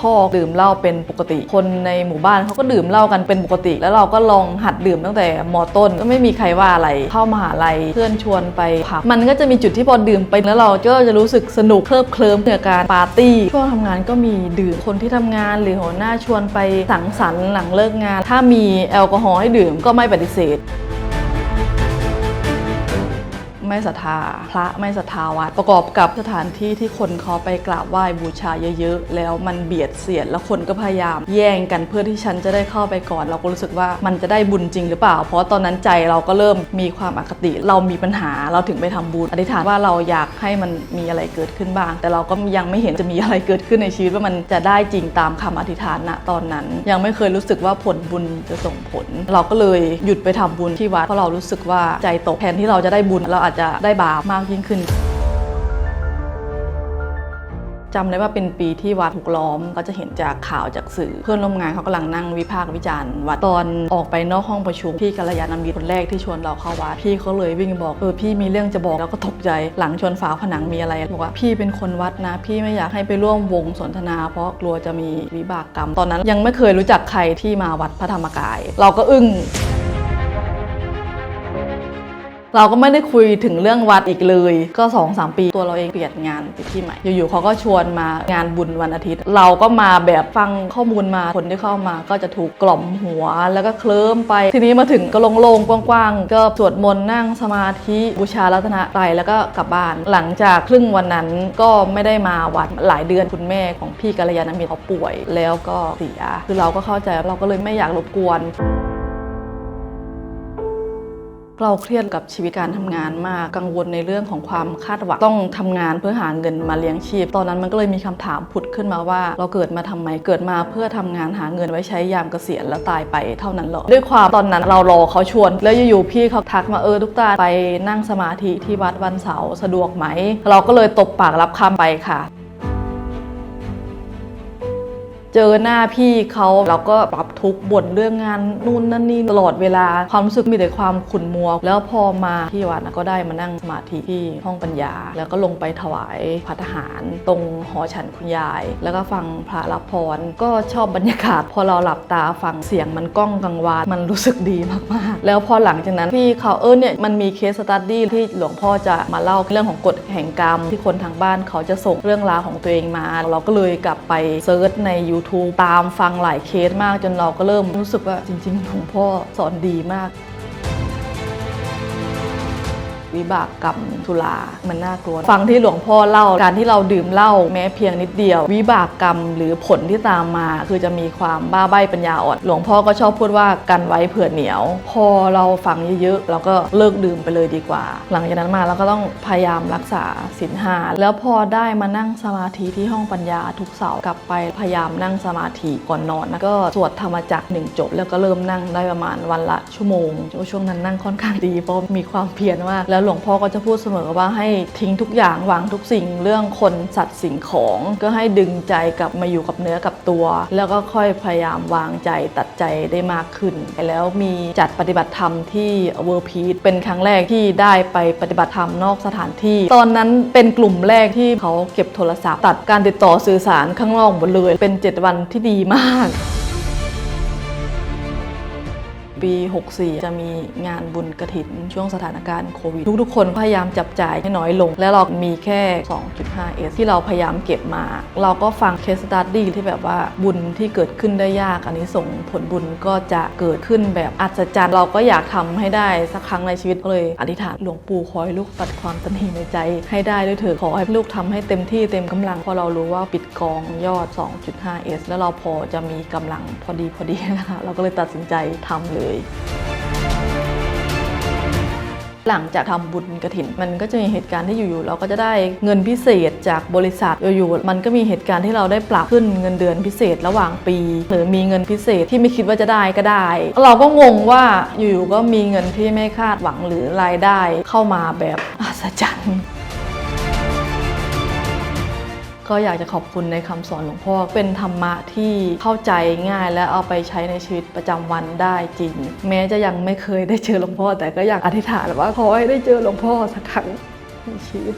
พ่อดื่มเหล้าเป็นปกติ คนในหมู่บ้านเขาก็ดื่มเหล้ากันเป็นปกติ แล้วเราก็ลองหัดดื่มตั้งแต่มต้นก็ไม่มีใครว่าอะไรเข้ามหาลัยเพื่อนชวนไปผับมันก็จะมีจุดที่พอดื่มไปแล้วเราก็จะรู้สึกสนุกเคลิบเคลิ้มเกับการปาร์ตี้ช่วงทำงานก็มีดื่มคนที่ทำงานหรือหัวหน้าชวนไปสังสรรค์หลังเลิกงาน ถ้ามีแอลกอฮอล์ให้ดื่มก็ไม่ปฏิเสธ ไม่ศรัทธาพระไม่ศรัทธาวัดประกอบกับสถานที่ที่คนเขาไปกราบไหว้บูชาเยอะๆ แล้วมันเบียดเสียดแล้วคนก็พยายาม แย่งกันเพื่อที่ฉันจะได้เข้าไปก่อน เราก็รู้สึกว่ามันจะได้บุญจริงหรือเปล่า เพราะตอนนั้นใจเราก็เริ่มมีความอคติ เรามีปัญหาเราถึงไปทำบุญอธิษฐานว่าเราอยากให้มันมีอะไรเกิดขึ้นบ้าง แต่เราก็ยังไม่เห็นจะมีอะไรเกิดขึ้นในชีวิตว่ามันจะได้จริงตามคำอธิษฐานณตอนนั้น ยังไม่เคยรู้สึกว่าผลบุญจะส่งผล เราก็เลยหยุดไปทำบุญที่วัดเพราะเรารู้สึกว่าใจตกแทนที่เราจะได้บุญเราอาจจะได้บาปมากยิ่งขึ้นจำได้ว่าเป็นปีที่วัดถูกล้อมก็จะเห็นจากข่าวจากสื่อ เพื่อนร่วมงานเขากำลังนั่งวิพากษ์วิจารณ์วัดตอนออกไปนอกห้องประชุมพี่กัลยาณมิตรคนแรกที่ชวนเราเข้าวัดพี่เขาเลยวิ่งบอกเออพี่มีเรื่องจะบอกแล้วก็ตกใจหลังชนฝาผนังมีอะไรบอกว่าพี่เป็นคนวัดนะ พี่ไม่อยากให้ไปร่วมวงสนทนา เพราะกลัวจะมีวิบากกรรม ตอนนั้นยังไม่เคยรู้จักใครที่มาวัดพระธรรมกาย เราก็อึ้ง เราก็ไม่ได้คุยถึงเรื่องวัดอีกเลย ก็2อสปี ตัวเราเองเปลี่ยนงานไปที่ใหม่ อยู่ๆเขาก็ชวนมางานบุญวันอาทิตย์ เราก็มาแบบฟังข้อมูลมาคนที่เข้ามา ก็จะถูกกล่อมหัวแล้วก็เคลิ้มไป ทีนี้มาถึงก็โล่งๆกว้างๆ ก็สวดมนต์นั่งสมาธิบูชารัตนตรัยแล้วก็กลับบ้าน หลังจากครึ่งวันนั้นก็ไม่ได้มาวัดหลายเดือนคุณแม่ของพี่กัลยาณมิตรเขาป่วย แล้วก็เสียคือเราก็เข้าใจเราก็เลยไม่อยากรบกวน เราเครียดกับชีวิตการทำงานมากกังวลในเรื่องของความคาดหวังต้องทำงานเพื่อหาเงินมาเลี้ยงชีพ ตอนนั้นมันก็เลยมีคำถามผุดขึ้นมาว่า เราเกิดมาทำไมเกิดมาเพื่อทำงานหาเงินไว้ใช้ยามเกษียณแล้วตายไปเท่านั้นเหรอด้วยความตอนนั้นเรารอเขาชวน แล้วอยู่ๆพี่เขาทักมาเออทุกตาไปนั่งสมาธิที่วัดวันเสาร์สะดวกไหม เราก็เลยตบปากรับคำไปค่ะ เจอหน้าพี่เขาเราก็ปรับทุกข์บ่นเรื่องงานนู่นนั่นนี่ตลอดเวลาความรู้สึกมีแต่ความขุ่นมัว แล้วพอมาที่วัดนะก็ได้มานั่งสมาธิที่ห้องปัญญา แล้วก็ลงไปถวายพัฒหาร ตรงหอฉันคุณยาย แล้วก็ฟังพระรับพรก็ชอบบรรยากาศ พอเราหลับตาฟังเสียงมันก้องกังวานมันรู้สึกดีมากๆ แล้วพอหลังจากนั้นพี่เขาเออเนี่ยมันมีเคสสตัดดี้ที่หลวงพ่อจะมาเล่าเรื่องของกฎแห่งกรรม ที่คนทางบ้านเขาจะส่งเรื่องราวของตัวเองมา เราก็เลยกลับไปเซิร์ชใน YouTube ตามฟังหลายเคสมากจนเราก็เริ่มรู้สึกว่าจริงๆหลวงพ่อสอนดีมาก วิบากกรรมทุลา มันน่ากลัว ฟังที่หลวงพ่อเล่า การที่เราดื่มเหล้าแม้เพียงนิดเดียว วิบากกรรมหรือผลที่ตามมา คือจะมีความบ้าใบ้ปัญญาอ่อน หลวงพ่อก็ชอบพูดว่ากันไว้เผื่อเหนียว พอเราฟังเยอะๆเราก็เลิกดื่มไปเลยดีกว่า หลังจากนั้นมาเราก็ต้องพยายามรักษาศีลห้าแล้วพอได้มานั่งสมาธิที่ห้องปัญญาทุกเสาร์กลับไปพยายามนั่งสมาธิก่อนนอนแล้วก็สวดธรรมจักรหนึ่งจบ แล้วก็เริ่มนั่งได้ประมาณวันละชั่วโมงช่วงนั้นนั่งค่อนข้างดีเพราะมีความเพียรมากแล้วแล้วหลวงพ่อก็จะพูดเสมอว่าให้ทิ้งทุกอย่างวางทุกสิ่งเรื่องคนสัตว์สิ่งของ ก็ให้ดึงใจกลับมาอยู่กับเนื้อกับตัว แล้วก็ค่อยพยายามวางใจตัดใจได้มากขึ้น แล้วมีจัดปฏิบัติธรรมที่เวอร์พีทเป็นครั้งแรกที่ได้ไปปฏิบัติธรรมนอกสถานที่ ตอนนั้นเป็นกลุ่มแรกที่เขาเก็บโทรศัพท์ ตัดการติดต่อสื่อสารข้างนอกหมดเลย เป็น 7 วันที่ดีมาก ปี 64 จะมีงานบุญกระถินช่วงสถานการณ์โควิด ทุกๆ คนพยายามจับจ่ายให้น้อยลง และเรามีแค่ 2.5 s ที่เราพยายามเก็บมา เราก็ฟังเคสตัดดี้ที่แบบว่าบุญที่เกิดขึ้นได้ยากอันนี้ส่งผลบุญก็จะเกิดขึ้นแบบอัศจรรย์เราก็อยากทำให้ได้สักครั้งในชีวิตก็เลย อธิษฐานหลวงปู่ขอให้ลูกตัดความตันหีในใจให้ได้ด้วยเถิดขอให้ลูกทำให้เต็มที่เต็มกำลังเพราะเรารู้ว่าปิดกองยอด 2.5 s แล้วเราพอจะมีกำลังพอดีพอดีนะคะเราก็เลยตัดสินใจทำเลยหลังจากทำบุญกระถิน มันก็จะมีเหตุการณ์ที่อยู่ๆเราก็จะได้เงินพิเศษจากบริษัทอยู่ๆมันก็มีเหตุการณ์ที่เราได้ปรับขึ้นเงินเดือนพิเศษระหว่างปี หรือมีเงินพิเศษที่ไม่คิดว่าจะได้ก็ได้ เราก็งงว่าอยู่ๆก็มีเงินที่ไม่คาดหวังหรือรายได้เข้ามาแบบอัศจรรย์ ก็อยากจะขอบคุณในคำสอนหลวงพ่อเป็นธรรมะที่เข้าใจง่ายและเอาไปใช้ในชีวิตประจำวันได้จริง แม้จะยังไม่เคยได้เจอหลวงพ่อ แต่ก็อยากอธิษฐานว่าขอให้ได้เจอหลวงพ่อสักครั้งในชีวิต